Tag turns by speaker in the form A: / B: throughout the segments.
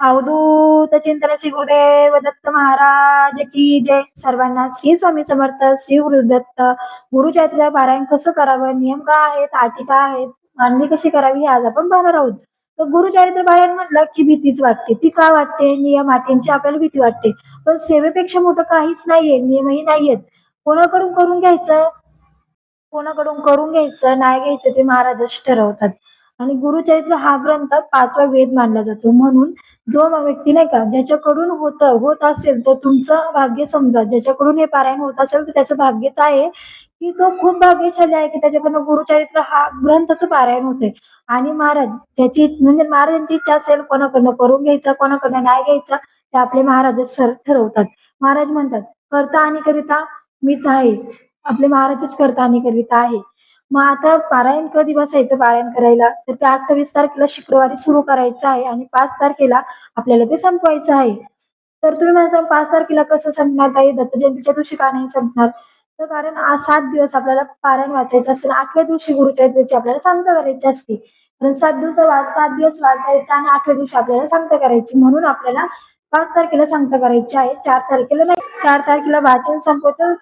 A: अवधूत चिंतन श्री गुरुदेव दत्त महाराज की जय. सर्वांना श्री स्वामी समर्थ श्री गुरुदत्त. गुरुचरित्र पारायण कसं करावं? नियम काय आहेत? आटी का आहेत? मांडणी कशी करावी? हे आज आपण पाहणार आहोत. तर गुरुचरित्र पारायण म्हटलं की भीतीच वाटते. ती का वाटते? नियम आटींची आपल्याला भीती वाटते. पण सेवेपेक्षा मोठं काहीच नाहीये. नियमही नाहीयेत. कोणाकडून करून घ्यायचं? कोणाकडून करून घ्यायचं? नाही घ्यायचं ते महाराजच ठरवतात. आणि गुरुचरित्र हा ग्रंथ पाचवा वेद मानला जातो. म्हणून जो व्यक्ती नाही का ज्याच्याकडून होत होत असेल तर तुमचं भाग्य समजा ज्याच्याकडून हे पारायण होत असेल तर त्याचं भाग्यच आहे की तो खूप भाग्यशाली आहे की त्याच्याकडनं गुरुचरित्र हा ग्रंथाचं पारायण होते आणि महाराज ज्याची म्हणजे महाराजांची इच्छा असेल कोणाकडनं करून घ्यायचं कोणाकडनं नाही घ्यायचं ते आपले महाराज सर ठरवतात. महाराज म्हणतात करता आणि करिता मीच आहे. आपले महाराजच करता आणि करिता आहे. मग आता पारायण कधी बसायचं पारायण करायला तर ते अठ्ठावीस तारखेला शुक्रवारी सुरू करायचं आहे आणि पाच तारखेला आपल्याला ते संपवायचं आहे. तर तुम्ही माझं पाच तारखेला कसं संपणार ताई? दत्त जयंतीच्या दिवशी का नाही संपणार? तर कारण सात दिवस आपल्याला पारायण वाचायचं असतं आठव्या दिवशी गुरुचरित्राची आपल्याला सांगता करायची असते. कारण सात दिवस वाच सात दिवस वाचायचं आणि आठव्या दिवशी आपल्याला सांगता करायची म्हणून आपल्याला पाच तारखेला सांगता करायची आहे. चार तारखेला नाही चार तारखेला वाचन संपवतं.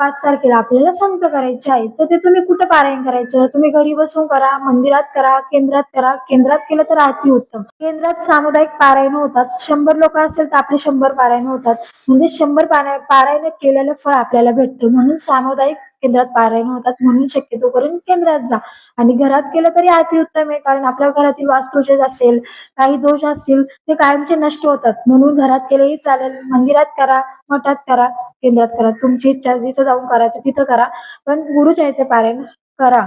A: पाच तारखेला आपल्याला संत करायचे आहे. तर ते तुम्ही कुठं पारायण करायचं? तुम्ही घरी बसून करा मंदिरात करा केंद्रात करा. केंद्रात केलं तर अति उत्तम. केंद्रात सामुदायिक पारायण होतात. शंभर लोक असेल तर आपले शंभर पारायण होतात. म्हणजे शंभर पारायण केलेलं फळ आपल्याला भेटतं. म्हणून सामुदायिक केंद्रात पारायण होतात म्हणून शक्यतो करून केंद्रात जा. आणि घरात केलं तरी अतिउत्तम आहे कारण आपल्या घरातील वास्तुशेष असेल काही दोष असतील ते कायमचे नष्ट होतात. म्हणून घरात केलेही चालेल. मंदिरात करा मठात करा केंद्रात करा. तुमची इच्छा जिथं जाऊन करायचं तिथं करा. पण गुरुचरित्र पारायण करा.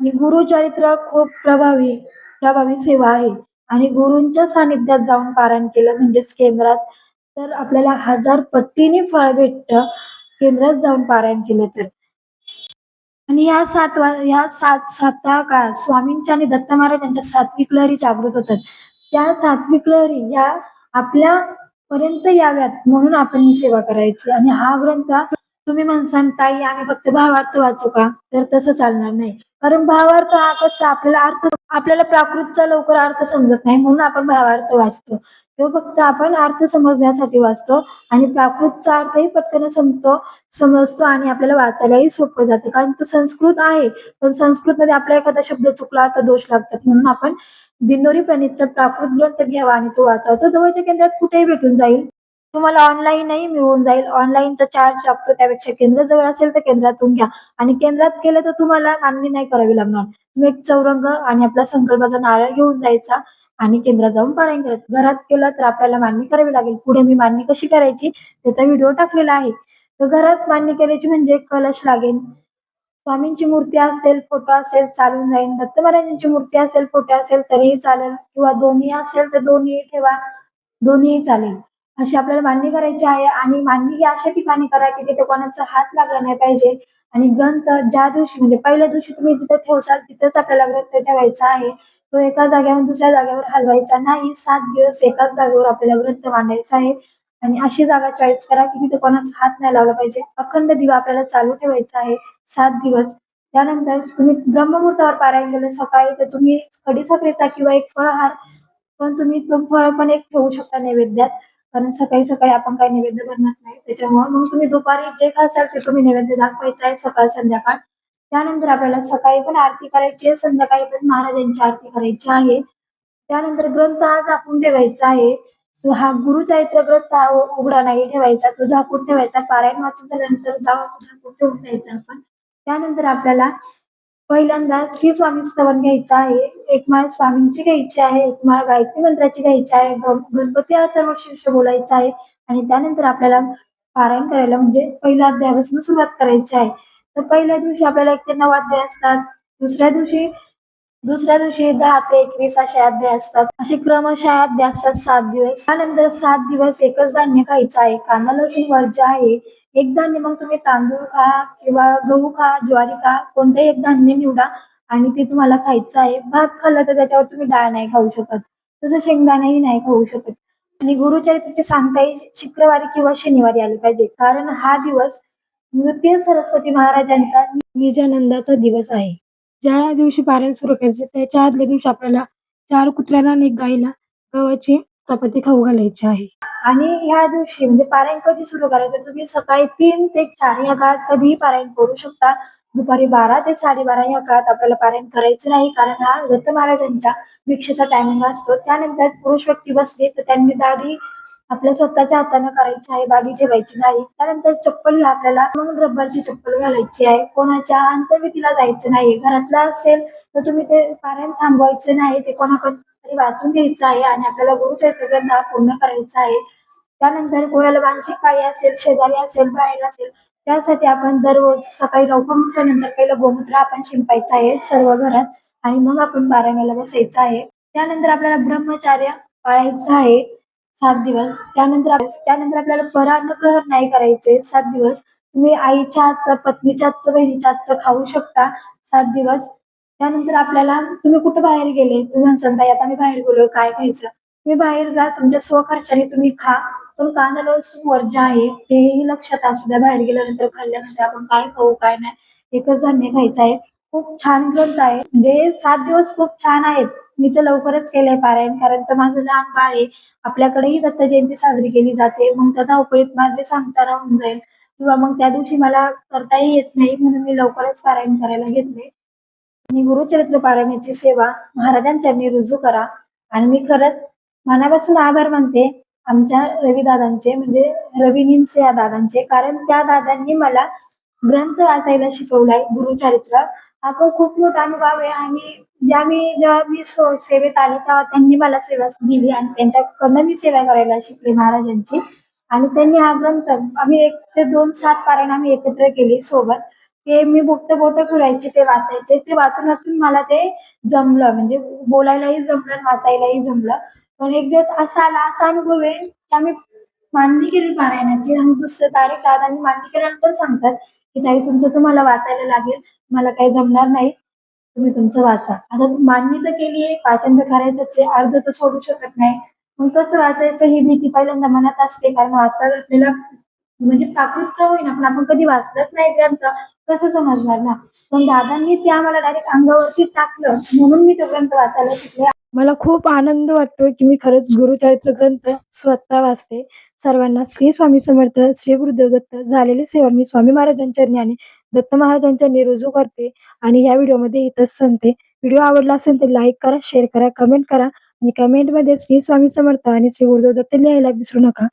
A: आणि गुरुचरित्र खूप प्रभावी प्रभावी सेवा आहे. आणि गुरूंच्या सानिध्यात जाऊन पारायण केलं म्हणजेच केंद्रात तर आपल्याला हजार पट्टीने फळ भेटत. केंद्रात जाऊन पारायण केलं तर. आणि या सातवा या सात साता काळ स्वामींच्या आणि दत्त महाराज यांच्या सात्विक लहरी जागृत होतात. त्या सात्विक लहरी या आपल्या पर्यंत याव्यात म्हणून आपण ही सेवा करायची. आणि हा ग्रंथ तुम्ही म्हणसान ताई आम्ही फक्त भावार्थ वाचू का? तर तसं चालणार नाही. कारण भावार्थ हा कसा आपल्याला अर्थ आपल्याला प्राकृतचा लवकर अर्थ समजत नाही म्हणून आपण भावार्थ वाचतो. तो फक्त आपण अर्थ समजण्यासाठी वाचतो आणि प्राकृतचा अर्थही पटकन समजतो समजतो आणि आपल्याला वाचायलाही सोपं जातं. कारण तो संस्कृत आहे पण संस्कृत मध्ये आपला एखादा शब्द चुकला तर दोष लागतात. म्हणून आपण दिंडोरी प्रणितचा प्राकृत ग्रंथ घ्यावा आणि तो वाचावा. तो जवळच्या केंद्रात कुठेही भेटून जाईल. तुम्हाला ऑनलाईनही मिळून जाईल. ऑनलाईनचा चार्ज लागतो त्यापेक्षा केंद्र जवळ असेल तर केंद्रातून घ्या. आणि केंद्रात केलं तर तुम्हाला मांडणी नाही करावी लागणार. तुम्ही एक चौरंग आणि आपला संकल्पाचा नारळ घेऊन जायचा. आणि केंद्रात जाऊन पारायण करायचं. घरात केलं तर आपल्याला मांडणी करावी लागेल. पुढे मी मांडणी कशी करायची? त्याचा व्हिडिओ टाकलेला आहे. तर घरात मांडणी करायची म्हणजे कलश लागेल. स्वामींची मूर्ती असेल फोटो असेल चालून जाईल दत्त महाराजांची मूर्ती असेल फोटो असेल तरीही चालेल. किंवा दोन्ही असेल तर दोन्ही ठेवा. दोन्ही चालेल. अशी आपल्याला मांडणी करायची आहे. आणि मांडणी ही अशा ठिकाणी करा की तिथे कोणाचा हात लागला नाही पाहिजे. आणि ग्रंथ ज्या दिवशी म्हणजे पहिल्या दिवशी तुम्ही जिथे ठेवसाल तिथेच आपल्याला ग्रंथ ठेवायचा आहे. तो एका जागेवरून दुसऱ्या जागेवर हलवायचा नाही. सात दिवस एकाच जागेवर आपल्याला ग्रंथ मांडायचा आहे. आणि अशी जागा चॉईस करा की तिथे कोणाचा हात नाही लावला पाहिजे. अखंड दिवा आपल्याला चालू ठेवायचा आहे. सात दिवस. त्यानंतर तुम्ही ब्रह्ममुहूर्तावर पारायण गेले सकाळी तर तुम्ही कडी साखरेचा किंवा एक फळहार पण तुम्ही तो फळ पण एक ठेवू शकता नैवेद्यात. कारण सकाळी सकाळी आपण काही नैवेद्य बनवत नाही. त्याच्यामुळे मग तुम्ही दुपारी जे खासाल ते तुम्ही नैवेद्य दाखवायचं आहे सकाळ संध्याकाळ. त्यानंतर आपल्याला सकाळी पण आरती करायची आहे. संध्याकाळी पण महाराजांची आरती करायची आहे. त्यानंतर ग्रंथ हा झाकून ठेवायचा आहे. हा गुरुचरित्र ग्रंथ हा उघडा नाही ठेवायचा. तो झाकून ठेवायचा. पारायण वाचून झाल्यानंतर झाकून ठेवून द्यायचा आपण. त्यानंतर आपल्याला पहिल्यांदा श्री स्वामी स्तवन घ्यायचं आहे. एक माळ स्वामींची घ्यायची आहे एक माळ गायत्री मंत्राची घ्यायची आहे गणपती अथर्व शीर्ष बोलायचं आहे आणि त्यानंतर आपल्याला पारायण करायला म्हणजे पहिल्या अध्यायापासून सुरुवात करायची आहे. तर पहिल्या दिवशी आपल्याला एक ते नऊ अध्याय असतात. दुसऱ्या दिवशी दुसऱ्या दिवशी दहा ते एकवीस असे अध्याय असतात. असे क्रमशः अध्याय असतात सात दिवस. त्यानंतर सात दिवस एकच धान्य खायचं आहे. कांदा लसूण वर्ज आहे. एक धान्य मग तुम्ही तांदूळ खा किंवा गहू खा ज्वारी खा कोणतेही एक धान्य निवडा आणि ते तुम्हाला खायचं आहे. भात खाल्लं तर त्याच्यावर तुम्ही डाळ नाही खाऊ शकत. तसं शेंगदाणाही नाही खाऊ शकत. आणि गुरुचरित्राची सांगताही शुक्रवारी किंवा शनिवारी आले पाहिजे. कारण हा दिवस नृत्य सरस्वती महाराजांचा निजानंदाचा दिवस आहे. ज्या दिवशी पारायण सुरू करायचे त्याच्या आदल्या दिवशी आपल्याला चार कुत्र्याला आणि एक गाईला गव्हाची चपाती खाऊ घालायची आहे. आणि ह्या दिवशी म्हणजे पारायण कधी सुरू करायचं? तुम्ही सकाळी तीन ते चार या काळात कधीही पारायण करू शकता. दुपारी बारा ते साडेबारा या काळात आपल्याला पारायण करायचं नाही कारण हा दत्त महाराजांच्या भिक्षेचा टायमिंग असतो. त्यानंतर पुरुष व्यक्ती बसले तर त्यांनी दाढी आपल्या स्वतःच्या हाताने करायची आहे दाढी ठेवायची नाही. त्यानंतर चप्पल ही आपल्याला म्हणून रब्बरची चप्पल घालायची आहे. कोणाच्या अंतर्विधीला जायचं नाही. घरातला असेल तर तुम्ही ते पारायण थांबवायचं नाही. ते कोणाकडून तरी वाचून घ्यायचं आहे आणि आपल्याला गुरुचरित्र ग्रंथ पूर्ण करायचा आहे. त्यानंतर कोणाला मानसिक पाळी असेल शेजारी असेल बाहेर असेल त्यासाठी आपण दररोज सकाळी लवकर उठल्यानंतर पहिलं गोमूत्र आपण शिंपायचं आहे सर्व घरात आणि मग आपण पारायणाला बसायचं आहे. त्यानंतर आपल्याला ब्रह्मचार्य पाळायचं आहे. सात दिवस. त्यानंतर त्यानंतर आपल्याला परान्न नाही करायचे. सात दिवस. तुम्ही आईच्या हातचं पत्नीच्या हातचं बहिणीच्या हातचं खाऊ शकता. सात दिवस. त्यानंतर आपल्याला तुम्ही कुठं बाहेर गेले? तुम्ही म्हणसान ताई आता मी बाहेर गेलो काय खायचं? तुम्ही बाहेर जा. तुमच्या स्वखर्चाने तुम्ही खा. पण कांदा लसूण वर्ज्य आहे. तेही लक्षात असू द्या. बाहेर गेल्यानंतर खाल्ल्यानंतर आपण काय खाऊ काय नाही. एकच धान्य खायचं आहे. खूप छान ग्रंथ आहे. म्हणजे सात दिवस खूप छान आहेत. मी तर लवकरच केलंय पारायण कारण तर माझं लहान बाळ आहे. आपल्याकडेही दत्त जयंती साजरी केली जाते. मग त्या धावपळीत माझे सांगताना होऊन जाईल. किंवा मग त्या दिवशी मला करताही येत नाही म्हणून मी लवकरच पारायण करायला घेतले आणि गुरुचरित्र पारायणाची सेवा महाराजांच्या रुजू करा. आणि मी खरंच मनापासून आभार मानते आमच्या रवी दादांचे म्हणजे रवी निमसे या दादांचे. कारण त्या दादांनी मला ग्रंथ वाचायला शिकवलाय गुरुचरित्र हा पण खूप मोठा अनुभव आहे आणि ज्या मी जेव्हा मी सेवेत आले तेव्हा त्यांनी मला सेवा दिली आणि त्यांच्याकडनं मी सेवा करायला शिकले महाराजांची. आणि त्यांनी हा ग्रंथ आम्ही एक ते दोन सात पारायण आम्ही एकत्र केली सोबत. ते मी बोट बोट फुलायचे ते वाचायचे. ते वाचून वाचून मला ते जमलं. म्हणजे बोलायलाही जमलं वाचायलाही जमलं. पण एक दिवस असा आला असा अनुभव आहे की आम्ही मांडणी केली पारायणाची आणि दुसऱ्या तारीख दादांनी मांडणी केल्यानंतर सांगतात की ताई तुमचं तुम्हाला वाचायला लागेल. मला काही जमणार नाही. तुम्ही तुमचं वाचा. आता मान्य तर केली आहे. वाचन तर करायचंच आहे. अर्ध तर सोडू शकत नाही. मग कसं वाचायचं ही भीती पहिल्यांदा मनात असते. कारण वाचता आपल्याला म्हणजे प्राकृत का होईना पण आपण कधी वाचलंच नाही ग्रंथ. कसं समजणार ना? पण दादांनी ते आम्हाला डायरेक्ट अंगावरती टाकलं. म्हणून मी तो ग्रंथ वाचायला शिकले. मला खूप आनंद वाटतोय की मी खरंच गुरुचरित्र ग्रंथ स्वतः वाचते. सर्वांना श्री स्वामी समर्थ श्री गुरुदेव दत्त झालेली सेवा मी स्वामी महाराजांच्या ज्ञाने दत्त महाराजांच्या रुजू करते आणि या व्हिडिओमध्ये इथंच सांगते व्हिडिओ आवडला असेल तर लाईक करा शेअर करा कमेंट करा आणि कमेंटमध्ये श्री स्वामी समर्थ आणि श्री गुरुदेव दत्त लिहायला विसरू नका.